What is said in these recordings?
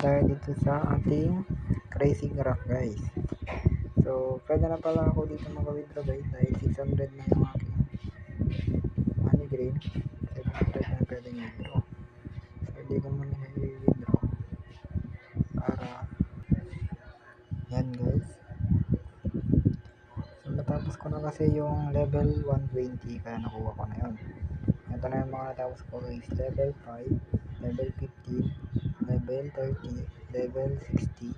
tayo dito sa ating crazy rock guys. So, pwede na pala ako dito mag-withdraw guys dahil 600 na yung aking money green. 700 na pwede withdraw. So, hindi ko muna i-withdraw. Para, yan guys. So, natapos ko na kasi yung level 120 kaya nakuha ko na yun. Ito na yung mga natapos ko guys. Level 5, level 15, level 30, level 60,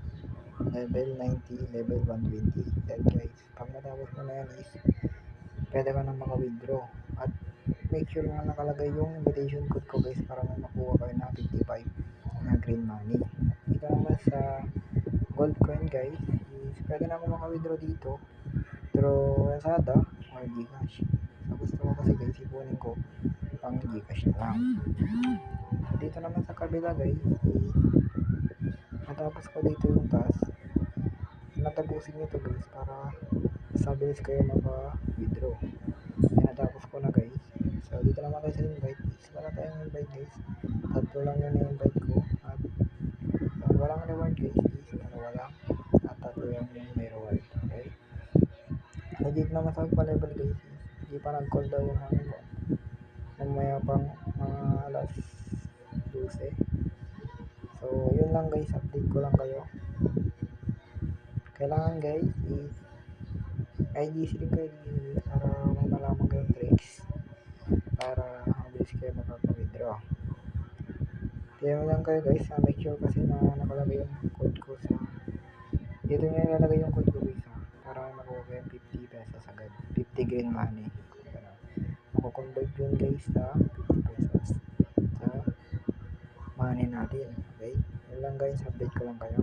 level 90, level 120. Yan guys. Pag natapos mo na yan is, pwede ka na maka-withdraw. At make sure na nakalagay yung invitation code ko guys para may makuha kayo na 55 na green money. Dito naman sa gold coin guys, is pwede na ako maka-withdraw dito through Lazada or Gcash. So gusto ko kasi guys, ipunin ko pang Gcash na lang. Dito naman sa kabila guys, is natapos ko dito yung task. Natapusin nyo to guys para mas mabilis kayo maka-withdraw. Yan, natapos ko na guys. So dito naman tayo sa invite. Is wala tayong invite guys. Tatlo lang yun na invite ko. At uh, walang reward guys is dalawa lang. At tatlo yung yung may reward. Okay? So dito naman sa pa-level guys hindi pa nag-call daw yung ano ko. Mamaya pang mga alas 12. So yun lang guys. Update ko lang kayo. Kailangan guys is IDC rin kayo para may malaman kayong tricks para mabilis kayo makaka-withdraw. Kaya mo lang kayo guys, ha, make sure kasi na nakalagay yung code ko sa dito nyo ilalagay yung code ko guys ha, para may makuha kayong 50 pesos agad. 50 green money. Ganun. Makukonvert yun guys sa 50 pesos sa money natin. Okay? Yun lang guys, update ko lang kayo.